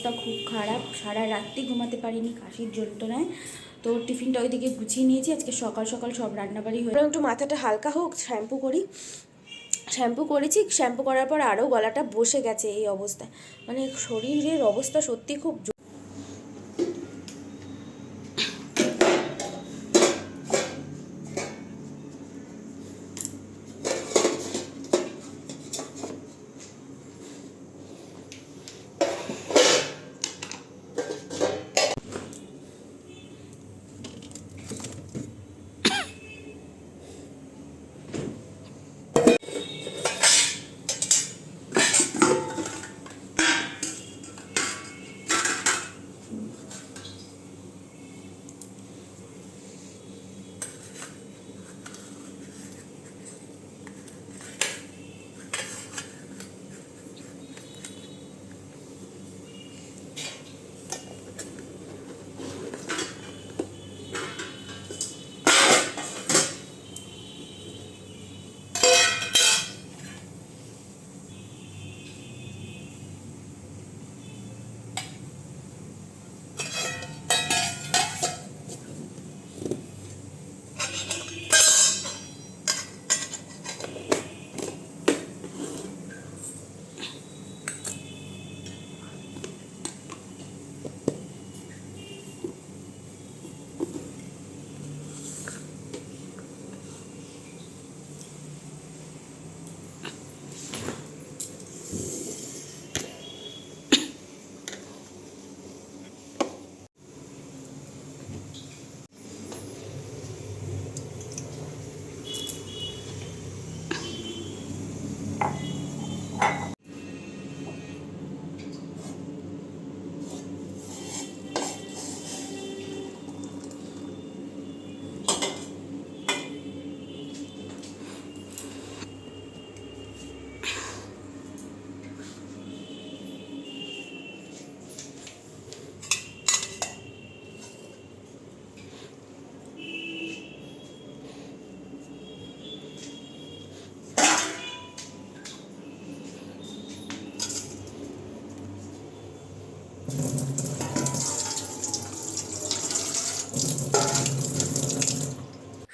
অবস্থা খুব খারাপ। সারা রাত্রি ঘুমাতে পারিনি, কাশির যন্ত্রণায়। তো টিফিনটা ওইদিকে গুছিয়ে নিয়েছি। আজকে সকাল সকাল সব রান্নাবাড়ি হয়ে একটু মাথাটা হালকা হোক, শ্যাম্পু করি। শ্যাম্পু করেছি, শ্যাম্পু করার পর আরও গলাটা বসে গেছে এই অবস্থায়। মানে শরীরের অবস্থা সত্যি খুব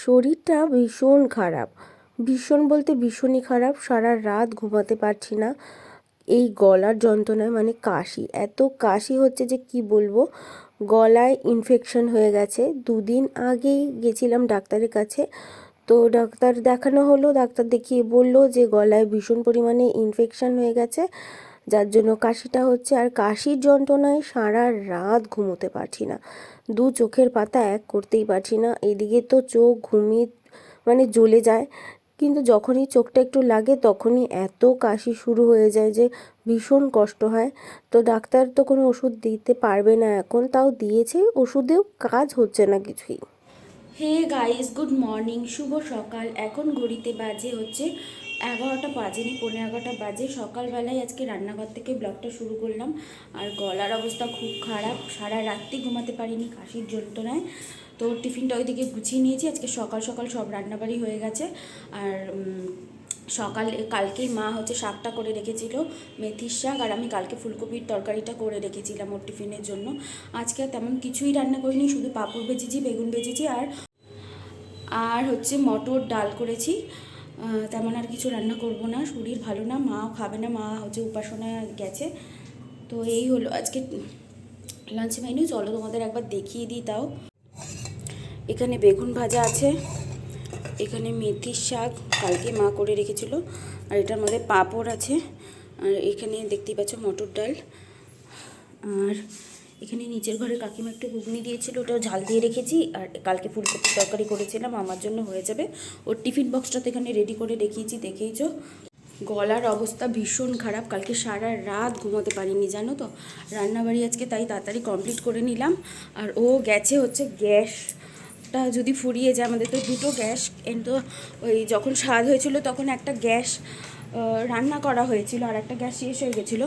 শরীরটা ভীষণ খারাপ। ভীষণ বলতে ভীষণই খারাপ। সারা রাত ঘুমাতে পারছি না। এই গলার যন্ত্রণায় মানে কাশি। এত কাশি হচ্ছে যে কি বলব? গলায় ইনফেকশন হয়ে গেছে। দুদিন আগেই গেছিলাম ডাক্তারের কাছে। তো ডাক্তার দেখানো হলো। ডাক্তার দেখিয়ে বলল যে গলায় ভীষণ পরিমাণে ইনফেকশন হয়ে গেছে। যার জন্য কাশিটা হচ্ছে আর কাশির যন্ত্রণায় সারা রাত ঘুমোতে পারছি না। দু চোখের পাতা এক করতেই পারছি না। এদিকে তো চোখ ঘুমিয়ে মানে জ্বলে যায়। কিন্তু যখনই চোখটা একটু লাগে তখনই এত কাশি শুরু হয়ে যায় যে ভীষণ কষ্ট হয়। তো ডাক্তার তো কোনো ওষুধ দিতে পারবে না এখন। তাও দিয়েছে ওষুধেও কাজ হচ্ছে না কিছুই। হে গাইস, গুড মর্নিং, শুভ সকাল। এখন ঘড়িতে বাজে হচ্ছে এগারোটা বাজেনি পনেরো এগারোটা বাজে। সকালবেলায় আজকে রান্নাঘর থেকে ব্লগটা শুরু করলাম। আর গলার অবস্থা খুব খারাপ। সারা রাত্রি ঘুমাতে পারিনি, কাশির যন্ত্রণায়। তো টিফিনটা ওইদিকে গুছিয়ে নিয়েছি। আজকে সকাল সকাল সব রান্নাবাড়ি হয়ে গেছে। আর সকালে কালকেই মা হচ্ছে শাকটা করে রেখেছিল, মেথির শাক। আর আমি কালকে ফুলকপির তরকারিটা করে রেখেছিলাম ওর টিফিনের জন্য। আজকে তেমন কিছুই রান্না করিনি, শুধু পাঁপড় ভেজেছি, বেগুন ভেজেছি আর আর হচ্ছে মটর ডাল করেছি। তেমন আর কিছু রান্না করব না। শরীর ভালো না মাও খাবে না, মা হচ্ছে উপাসনা গেছে। তো এই হলো আজকে লাঞ্চ মেনু চলো তোমাদের একবার দেখিয়ে দিই তাও। এখানে বেগুন ভাজা আছে, এখানে মেথির শাক কালকে মা করে রেখেছিল, আর এটার মধ্যে পাঁপড় আছে, আর এখানে দেখতেই পাচ্ছ মটর ডাল। আর এখানে নিচের ঘরে কাকিমা একটু ঘুগনি দিয়েছিল, ওটাও ঝাল দিয়ে রেখেছি। আর কালকে ফুলকপির তরকারি করেছিলাম, আমার জন্য হয়ে যাবে। ওর টিফিন বক্সটা তো এখানে রেডি করে রেখেছি দেখেইছো? গলার অবস্থা ভীষণ খারাপ। কালকে সারা রাত ঘুমোতে পারিনি, জানো তো? রান্নাবাড়ি আজকে তাই তাড়াতাড়ি কমপ্লিট করে নিলাম। আর ও গেছে হচ্ছে গ্যাসটা যদি ফুরিয়ে যায়, আমাদের তো দুটো গ্যাস। কিন্তু ওই যখন স্বাদ হয়েছিল, তখন একটা গ্যাস রান্না করা হয়েছিল, আর একটা গ্যাস শেষ হয়ে গেছিল।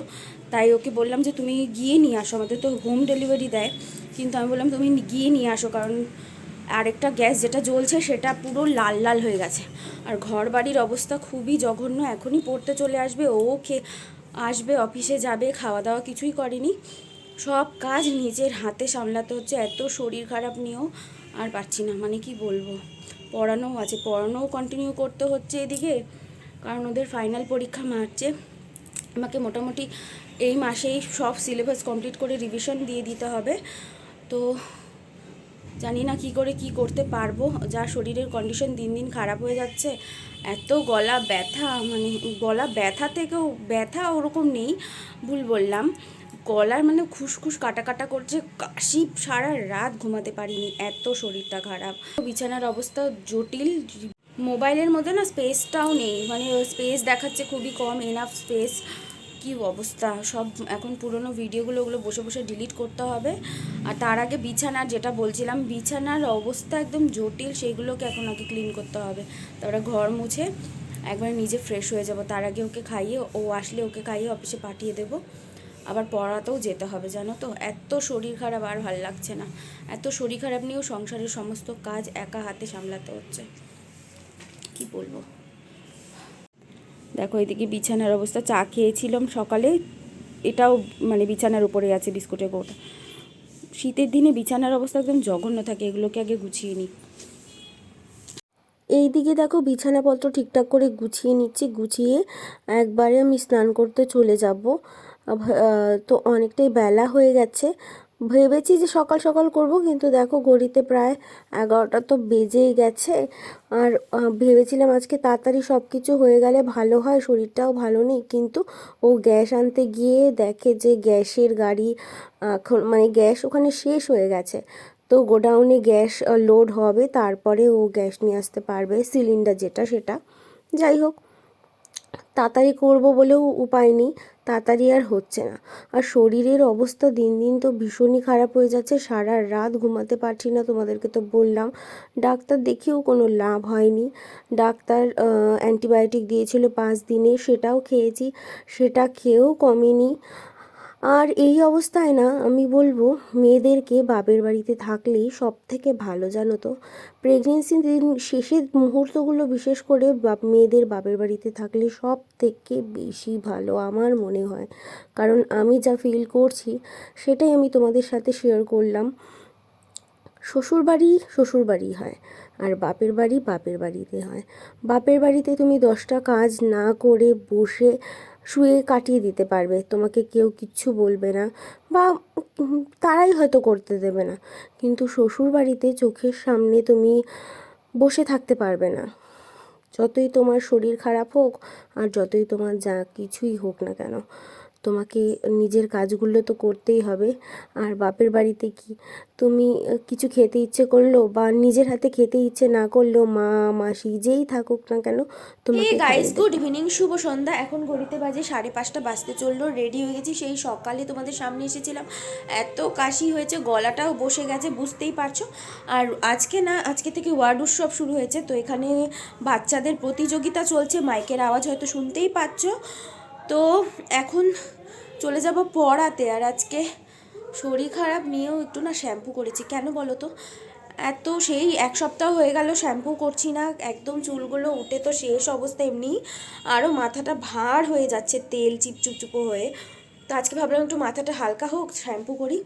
তাই ওকে বললাম যে তুমি গিয়ে নিয়ে আসো, আমাদের তো হোম ডেলিভারি দেয়, কিন্তু আমি বললাম তুমি গিয়ে নিয়ে আসো, কারণ আরেকটা গ্যাস যেটা জ্বলছে সেটা পুরো লাল লাল হয়ে গেছে। আর ঘর বাড়ির অবস্থা খুবই জঘন্য, এখনই পড়তে চলে আসবে, ও খে, আসবে, অফিসে যাবে খাওয়া দাওয়া কিছুই করেনি। সব কাজ নিজের হাতে সামলাতে হচ্ছে, এত শরীর খারাপ নিয়েও আর পারছি না মানে কি বলব? পড়ানোও আছে, পড়ানোও কন্টিনিউ করতে হচ্ছে এদিকে, কারণ ওদের ফাইনাল পরীক্ষা মার্চে আমাকে মোটামুটি এই মাসেই সব সিলেবাস কমপ্লিট করে রিভিশন দিয়ে দিতে হবে। তো জানি না কি করে কি করতে পারব, যা শরীরের কন্ডিশন দিন দিন খারাপ হয়ে যাচ্ছে, এত গলা ব্যথা মানে গলা ব্যথা থেকেও ব্যথা ওরকম নেই, ভুল বললাম। গলার মানে খুসখুস কাটা কাটা করছে, কাশি সারা রাত ঘুমাতে পারিনি, এত শরীরটা খারাপ। বিছানার অবস্থা জটিল মোবাইলের মধ্যে না স্পেসটাও নেই। মানে স্পেস দেখাচ্ছে খুবই কম এনাফ স্পেস কি অবস্থা? সব এখন পুরনো ভিডিওগুলো ওগুলো বসে বসে ডিলিট করতে হবে। আর তার আগে বিছানার যেটা বলছিলাম, বিছানার অবস্থা একদম জটিল সেইগুলোকে এখন আগে ক্লিন করতে হবে। তারপরে ঘর মুছে একবার নিজে ফ্রেশ হয়ে যাব। তার আগে ওকে খাইয়ে, ও আসলে ওকে খাইয়ে অফিসে পাঠিয়ে দেবো। আবার পড়াতেও যেতে হবে, জানো তো? এত শরীর খারাপ আর ভালো লাগছে না। এত শরীর খারাপ নিয়েও সংসারের সমস্ত কাজ একা হাতে সামলাতে হচ্ছে। কি বলব? দেখো, এদিকে বিছানার অবস্থা, চা খেয়েছিলাম সকালে। এটাও মানে বিছানার উপরে আছে বিস্কুটের কৌটা শীতের দিনে বিছানার অবস্থা একদম জঘন্য থাকে, এগুলোকে আগে গুছিয়ে নিই। এই দিকে দেখো, বিছানাপত্র ঠিকঠাক করে গুছিয়ে নিচ্ছি, গুছিয়ে একবারে আমি স্নান করতে চলে যাব। তো অনেকটাই বেলা হয়ে গেছে। ভেবেছি যে সকাল সকাল করব, কিন্তু দেখো ঘড়িতে প্রায় এগারোটা তো বেজেই গেছে। আর ভেবেছিলাম আজকে তাড়াতাড়ি সব কিছু হয়ে গেলে ভালো হয়, শরীরটাও ভালো নেই, কিন্তু ও গ্যাস আনতে গিয়ে দেখে যে গ্যাসের গাড়ি, এখন মানে গ্যাস ওখানে শেষ হয়ে গেছে। তো গোডাউনে গ্যাস লোড হবে, তারপরে ও গ্যাস নিয়ে আসতে পারবে সিলিন্ডার যেটা সেটা। যাই হোক তাড়াতাড়ি করব বলেও উপায় নেই, তাড়াতাড়ি আর হচ্ছে না। আর শরীরের অবস্থা দিন দিন তো ভীষণই খারাপ হয়ে যাচ্ছে, সারা রাত ঘুমাতে পারছি না তোমাদেরকে তো বললাম। ডাক্তার দেখেও কোনো লাভ হয়নি। ডাক্তার অ্যান্টিবায়োটিক দিয়েছিল পাঁচ দিনে, সেটাও খেয়েছি, সেটা খেয়েও কমেনি। আর এই অবস্থায় না, আমি বলব, মেয়েদেরকে বাপের বাড়িতে থাকলেই সব থেকে ভালো, জানো তো? প্রেগনেন্সি দিন শেষের মুহূর্তগুলো বিশেষ করে বাপ, মেয়েদের বাপের বাড়িতে থাকলে সব থেকে বেশি ভালো, আমার মনে হয়। কারণ আমি যা ফিল করছি, সেটাই আমি তোমাদের সাথে শেয়ার করলাম। শ্বশুরবাড়ি শ্বশুরবাড়ি হয়, আর বাপের বাড়ি বাপের বাড়িতে হয়। বাপের বাড়িতে তুমি দশটা কাজ না করে বসে শুয়ে কাটিয়ে দিতে পারবে। তোমাকে কেউ কিচ্ছু বলবে না বা তারাই হয়তো করতে দেবে না। কিন্তু শ্বশুর বাড়িতে চোখের সামনে তুমি বসে থাকতে পারবে না। যতই তোমার শরীর খারাপ হোক আর যতই তোমার যা কিছুই হোক না কেন তোমাকে নিজের কাজগুলো তো করতেই হবে। আর বাপের বাড়িতে কি? তুমি কিছু খেতে ইচ্ছে করল বা নিজের হাতে খেতে ইচ্ছে না করলেও মা মাসি যেই থাকুক না কেন তোমাকে গাইস গুড ইভিনিং শুভ সন্ধ্যা। এখন ঘড়িতে বাজে সাড়ে পাঁচটা বাজতে চলল রেডি হয়ে গেছি। সেই সকালে তোমাদের সামনে এসেছিলাম। এত কাশি হয়েছে গলাটাও বসে গেছে বুঝতেই পারছ। আর আজকে না আজকে থেকে ওয়ার্ড উৎসব শুরু হয়েছে। তো এখানে বাচ্চাদের প্রতিযোগিতা চলছে মাইকের আওয়াজ হয়তো শুনতেই পাচ্ছ। তো এখন চলে যাব পড়াতে আর আজকে শরীর খারাপ নিয়েও একটু না শ্যাম্পু করেছি। কেন বলো তো? এত সেই এক সপ্তাহ হয়ে গেল শ্যাম্পু করছি না, একদম চুলগুলো উঠে তো শেষ অবস্থা এমনি আরও মাথাটা ভার হয়ে যাচ্ছে তেল চিপচুপচুপো হয়ে। তো আজকে ভাবলাম একটু মাথাটা হালকা হোক, শ্যাম্পু করি।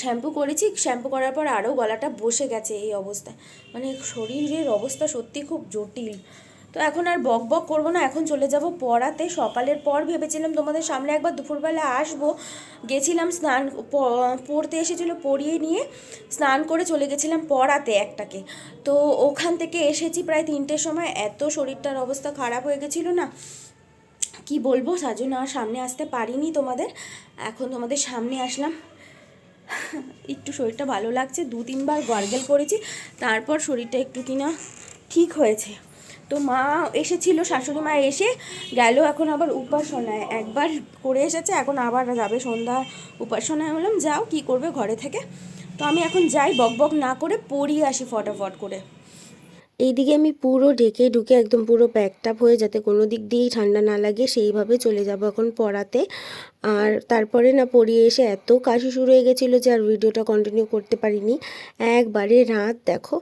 শ্যাম্পু করেছি, শ্যাম্পু করার পর আরও গলাটা বসে গেছে এই অবস্থায়। মানে শরীরের অবস্থা সত্যি খুব জটিল। তো এখন আর বক বক করব না, এখন চলে যাব পড়াতে। সকালের পর ভেবেছিলাম তোমাদের সামনে একবার দুপুরবেলা আসব। গেছিলাম স্নান পড়তে এসেছিল পড়িয়ে নিয়ে, স্নান করে চলে গেছিলাম পড়াতে একটাকে। তো ওখান থেকে এসেছি প্রায় তিনটের সময়, এত শরীরটার অবস্থা খারাপ হয়ে গেছিল না। কি বলব আর সামনে আসতে পারিনি তোমাদের। এখন তোমাদের সামনে আসলাম। একটু শরীরটা ভালো লাগছে, দু তিনবার গার্গেল করেছি, তারপর শরীরটা একটু কিনা ঠিক হয়েছে। তো মা এসেছিল, শাশুড়ি মা এসে গেল, এখন আবার উপাসনায়। একবার করে এসেছে, এখন আবার যাবে সন্ধ্যা উপাসনায়। বললাম, যাও, কি করবে ঘরে থেকে? তো আমি এখন যাই, বক বক না করে পড়িয়ে আসি ফটাফট করে। এইদিকে আমি পুরো ঢেকে ঢুকে একদম পুরো প্যাকড আপ হয়ে যাতে কোনো দিক দিয়েই ঠান্ডা না লাগে, সেইভাবে চলে যাব এখন পড়াতে। আর তারপরে না পড়িয়ে এসে এত কাশি শুরু হয়ে গেছিল যে আর ভিডিওটা কন্টিনিউ করতে পারিনি। একবারে রাত, দেখো।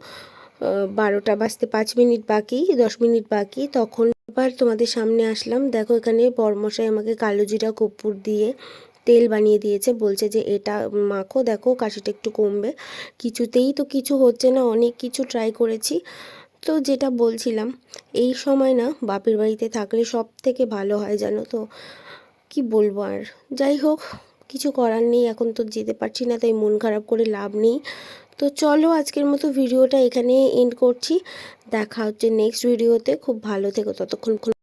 বারোটা বাজতে পাঁচ মিনিট বাকি, দশ মিনিট বাকি, তখন আবার তোমাদের সামনে আসলাম। দেখো, এখানে বরমশাই আমাকে কালো জিরা কর্পূর দিয়ে তেল বানিয়ে দিয়েছে। বলছে যে, এটা মাখো, দেখো, কাশিটা একটু কমবে। কিছুতেই তো কিছু হচ্ছে না, অনেক কিছু ট্রাই করেছি। তো যেটা বলছিলাম, এই সময় না, বাপের বাড়িতে থাকলে সব থেকে ভালো হয়, জানো তো? কি বলব আর? যাই হোক, কিছু করার নেই, এখন তো যেতে পারছি না, তাই মন খারাপ করে লাভ নেই। তো চলো আজকের মতো ভিডিওটা এখানে এন্ড করছি। দেখা হচ্ছে নেক্সট ভিডিওতে খুব ভালো থেকো। ততক্ষণ